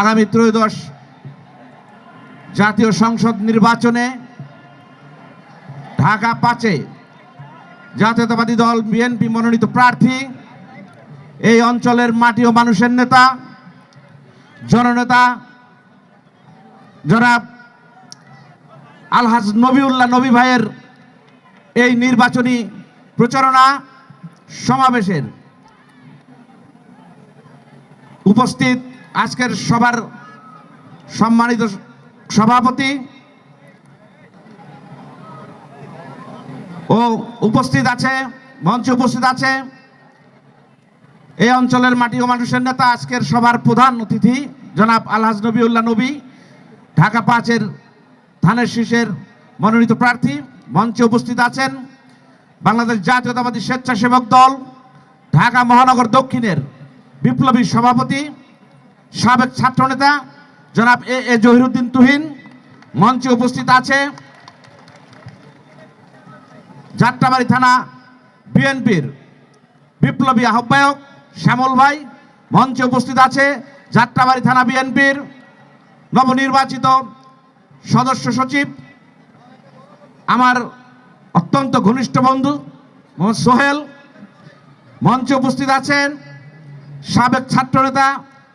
আগামী ত্রয়োদশ জাতীয় সংসদ নির্বাচনে ঢাকা পাঁচে জাতীয়তাবাদী দল বিএনপি মনোনীত প্রার্থী, এই অঞ্চলের মাটি ও মানুষের নেতা, জননেতা, জনাব আলহাজ নবীউল্লাহ নবী ভাইয়ের এই নির্বাচনী প্রচারণা সমাবেশের উপস্থিত আজকের সবার সম্মানিত সভাপতি ও উপস্থিত আছে, মঞ্চে উপস্থিত আছে। এই অঞ্চলের মাটি ও মানুষের নেতা আজকের সবার প্রধান অতিথি, জনাব আলহাজ নবীউল্লাহ নবী, ঢাকা পাঁচের ধানের শীষের মনোনীত প্রার্থী, মঞ্চে উপস্থিত আছেন বাংলাদেশ জাতীয়তাবাদী স্বেচ্ছাসেবক দল, ঢাকা মহানগর দক্ষিণের বিপ্লবী সভাপতি সাবেক ছাত্রনেতা জনাব এ এ জহিরুদ্দিন তুহিন মঞ্চে উপস্থিত আছে যাত্রাবাড়ি থানা বিএনপির বিপ্লবী আহ্বায়ক শ্যামল ভাই মঞ্চে উপস্থিত আছে যাত্রাবাড়ি থানা বিএনপির নবনির্বাচিত সদস্য সচিব, আমার অত্যন্ত ঘনিষ্ঠ বন্ধু মোহাম্মদ সোহেল মঞ্চে উপস্থিত আছেন সাবেক ছাত্রনেতা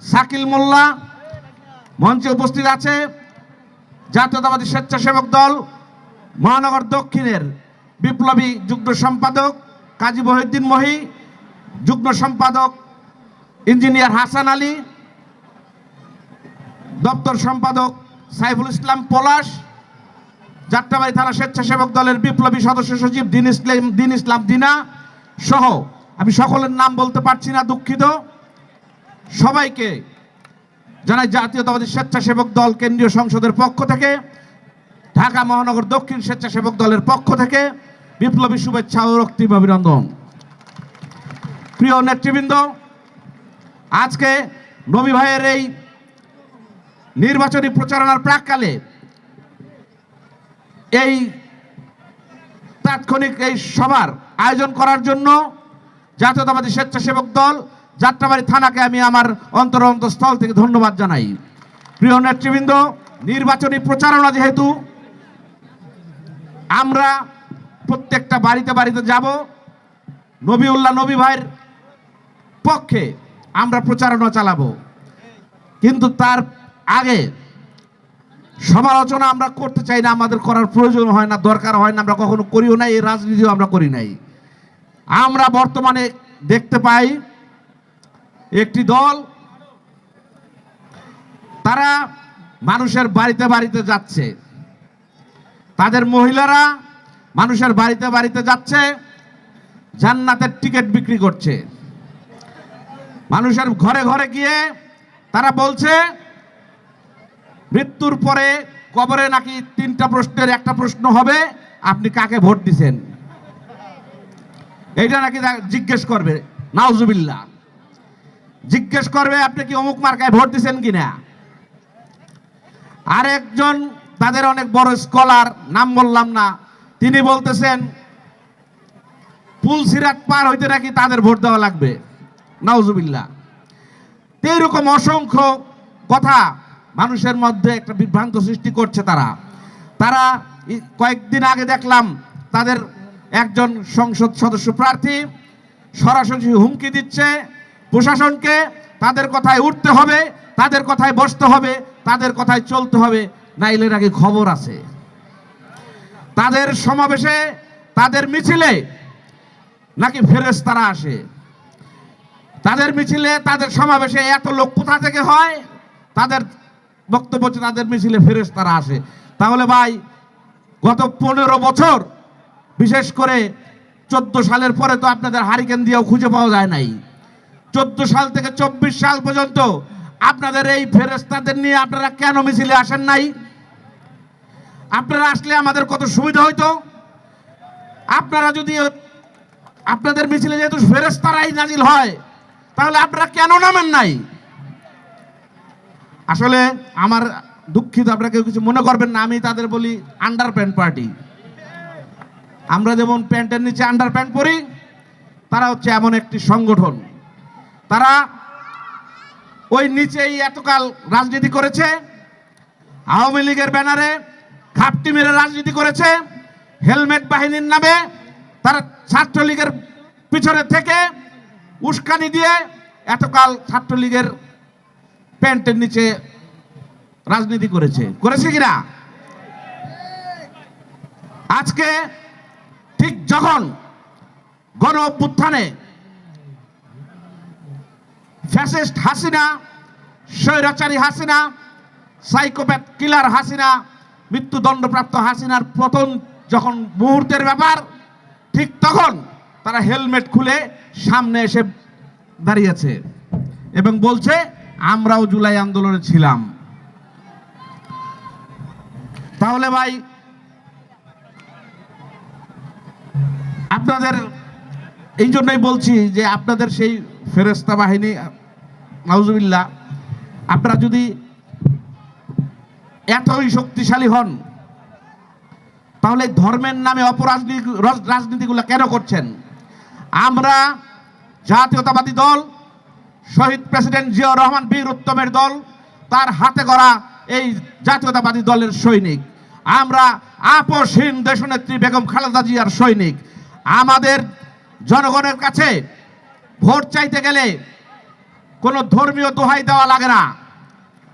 শাকিল মোল্লা, মঞ্চে উপস্থিত আছে জাতীয়তাবাদী স্বেচ্ছাসেবক দল, মহানগর দক্ষিণের বিপ্লবী যুগ্ম সম্পাদক কাজী মহিউদ্দিন মহি, যুগ্ম সম্পাদক ইঞ্জিনিয়ার হাসান আলী, দপ্তর সম্পাদক সাইফুল ইসলাম পলাশ, যাত্রাবাড়ি থানা স্বেচ্ছাসেবক দলের বিপ্লবী সদস্য সচিব দিন ইসলাম দিন ইসলাম দিনা সহ। আমি সকলের নাম বলতে পারছি না, দুঃখিত। সবাইকে জানাই জাতীয়তাবাদী স্বেচ্ছাসেবক দল কেন্দ্রীয় সংসদের পক্ষ থেকে, ঢাকা মহানগর দক্ষিণ স্বেচ্ছাসেবক দলের পক্ষ থেকে বিপ্লবী শুভেচ্ছা ও রক্তিম অভিনন্দন। প্রিয় নেতৃবৃন্দ, আজকে নবী ভাইয়ের এই নির্বাচনী প্রচারণার প্রাককালে এই তাৎক্ষণিক এই সভার আয়োজন করার জন্য জাতীয়তাবাদী স্বেচ্ছাসেবক দল যাত্রাবাড়ি থানাকে আমি আমার অন্তর অন্তঃস্থল থেকে ধন্যবাদ জানাই। প্রিয় নেতৃবৃন্দ, নির্বাচনী প্রচারণা যেহেতু, আমরা প্রত্যেকটা বাড়িতে বাড়িতে যাব। নবীউল্লাহ নবী ভাইয়ের পক্ষে আমরা প্রচারণা চালাবো। কিন্তু তার আগে সমালোচনা আমরা করতে চাই না, আমাদের করার প্রয়োজন হয় না, দরকার হয় না, আমরা কখনো করিও নাই এই রাজনীতিও আমরা করি নাই। আমরা বর্তমানে দেখতে পাই একটি দল, তারা মানুষের বাড়িতে বাড়িতে যাচ্ছে। তাদের মহিলারা মানুষের বাড়িতে বাড়িতে যাচ্ছে, জান্নাতের টিকিট বিক্রি করছে। মানুষের ঘরে ঘরে গিয়ে তারা বলছে, মৃত্যুর পরে কবরে নাকি তিনটা প্রশ্নের একটা প্রশ্ন হবে, আপনি কাকে ভোট দিছেন? এইটা নাকি জিজ্ঞেস করবে, নাউজুবিল্লাহ। জিজ্ঞেস করবে, আপনি কি অমুক মার্কায় ভোট দিচ্ছেন কিনা? আর একজন তাদের অনেক বড় স্কলার, নাম বললাম না, তিনি বলতেছেন পুল সিরাত পার হইতে নাকি তাদের ভোট দেওয়া লাগবে? নাউজুবিল্লাহ। তো এরকম অসংখ্য কথা মানুষের মধ্যে একটা বিভ্রান্ত সৃষ্টি করছে তারা। তারা কয়েকদিন আগে দেখলাম, তাদের একজন সংসদ সদস্য প্রার্থী সরাসরি হুমকি দিচ্ছে প্রশাসনকে তাদের কথায় উঠতে হবে, তাদের কথায় বসতে হবে, তাদের কথায় চলতে হবে। নাইলে নাকি খবর আছে। তাদের সমাবেশে, তাদের মিছিলে নাকি ফেরেস তারা আসে? তাদের মিছিলে, তাদের সমাবেশে এত লোক কোথা থেকে হয়? তাদের বক্তব্য হচ্ছে তাদের মিছিলে ফেরেস তারা আসে। তাহলে ভাই, গত পনেরো বছর, বিশেষ করে চোদ্দ সালের পরে তো আপনাদের হারিকেন দিয়েও খুঁজে পাওয়া যায় নাই। চোদ্দ সাল থেকে চব্বিশ সাল পর্যন্ত আপনাদের এই ফেরেস্তাদের নিয়ে আপনারা কেন মিছিলে আসেন নাই? আপনারা আসলে আমাদের কত সুবিধা হইতো? আপনারা যদি আপনাদের মিছিলে যেহেতু ফেরেস্তারাই নাজিল হয়, তাহলে আপনারা কেন নামেন নাই? আসলে আমার দুঃখিত, আপনারা কেউ কিছু মনে করবেন না, আমি তাদের বলি আন্ডার প্যান্ট পার্টি আমরা যেমন প্যান্টের নিচে আন্ডার প্যান্ট পরি, তারা হচ্ছে এমন একটি সংগঠন। তারা ওই নিচেই এতকাল রাজনীতি করেছে, আওয়ামী লীগের ব্যানারে ঘাপটি মেরে রাজনীতি করেছে, হেলমেট বাহিনীর নামে তারা ছাত্রলীগের পিছনে থেকে উস্কানি দিয়ে এতকাল ছাত্রলীগের প্যান্টের নিচে রাজনীতি করেছে। করেছে কিনা? আজকে ঠিক যখন গণ ফ্যাসিস্ট হাসিনা, স্বৈরাচারী হাসিনা সাইকোপ্যাথ কিলার হাসিনা, মৃত্যুদণ্ডপ্রাপ্ত হাসিনার পতন যখন মুহূর্তের ব্যাপার, ঠিক তখন তারা হেলমেট খুলে সামনে এসে দাঁড়িয়েছে এবং বলছে, আমরাও জুলাই আন্দোলনে ছিলাম। তাহলে ভাই, আপনাদের, এই জন্যই বলছি যে আপনাদের সেই ফেরেস্তা বাহিনী নাউজুবিল্লাহ, আপনারা যদি এতই শক্তিশালী হন, তাহলে ধর্মের নামে অপরাজনীতি রাজনীতিগুলো কেন করছেন? আমরা জাতীয়তাবাদী দল, শহীদ প্রেসিডেন্ট জিয়াউর রহমান বীর উত্তমের দল, তার হাতে গড়া এই জাতীয়তাবাদী দলের সৈনিক। আমরা আপসহীন দেশনেত্রী বেগম খালেদা জিয়ার সৈনিক। আমাদের জনগণের কাছে ভোট চাইতে গেলে কোনো ধর্মীয় দোহাই দেওয়া লাগে না।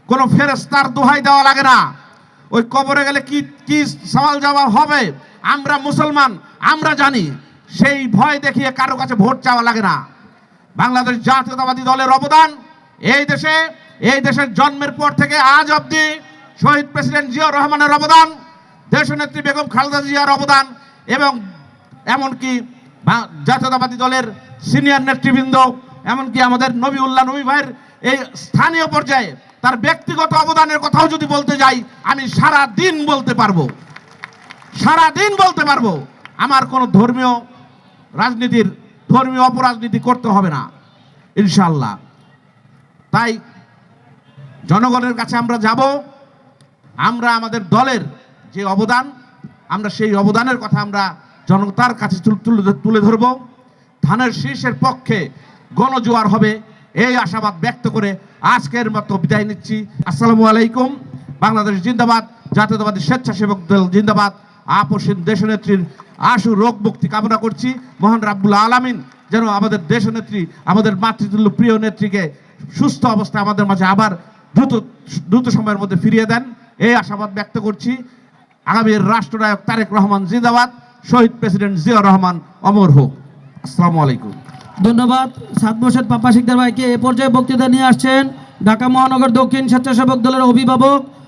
কোনো ফেরেস্তার দোহাই দেওয়া লাগে না। ওই কবরে গেলে কি কি সওয়াল জবাব হবে? আমরা মুসলমান, আমরা জানি। সেই ভয় দেখিয়ে কারও কাছে ভোট চাওয়া লাগে না। বাংলাদেশ জাতীয়তাবাদী দলের অবদান এই দেশে, এই দেশের জন্মের পর থেকে আজ অবধি শহীদ প্রেসিডেন্ট জিয়াউর রহমানের অবদান, দেশনেত্রী বেগম খালেদা জিয়ার অবদান এবং এমনকি জাতীয়তাবাদী দলের সিনিয়র নেতৃবৃন্দ এমনকি আমাদের নবী উল্লাহ নবী ভাইয়ের এই স্থানীয় পর্যায়ে তার ব্যক্তিগত অবদানের কথাও যদি বলতে যাই, আমি সারা দিন বলতে পারব। সারা দিন বলতে পারব, আমার কোনো ধর্মীয় রাজনীতির, ধর্মীয় অপরাজনীতি করতে হবে না ইনশাল্লাহ তাই জনগণের কাছে আমরা যাব, আমরা আমাদের দলের যে অবদান, আমরা সেই অবদানের কথা আমরা জনতার কাছে তুলে- তুলে ধরব। ধানের শীর্ষের পক্ষে গণজোয়ার হবে। এই আশাবাদ ব্যক্ত করে আজকের মতো বিদায় নিচ্ছি। আসসালামু আলাইকুম। বাংলাদেশ জিন্দাবাদ, জাতীয়তাবাদী স্বেচ্ছাসেবক দল জিন্দাবাদ। আপসীন দেশনেত্রীর আশু রোগ মুক্তি কামনা করছি। মহান রাব্বুল আলামিন যেন আমাদের দেশনেত্রী, আমাদের মাতৃতুল্য প্রিয় নেত্রীকে সুস্থ অবস্থা আমাদের মাঝে আবার দ্রুত দ্রুত সময়ের মধ্যে ফিরিয়ে দেন। এই আশাবাদ ব্যক্ত করছি। আগামীর রাষ্ট্রনায়ক তারেক রহমান জিন্দাবাদ। শহীদ প্রেসিডেন্ট জিয়াউর রহমান অমর হোক। আসসালামু আলাইকুম। ধন্যবাদ। সাত মোর্শেদ পাপা শিকদার ভাইকে এ পর্যায়ে বক্তৃতা নিয়ে আসছেন ঢাকা মহানগর দক্ষিণ স্বেচ্ছাসেবক দলের অভিভাবক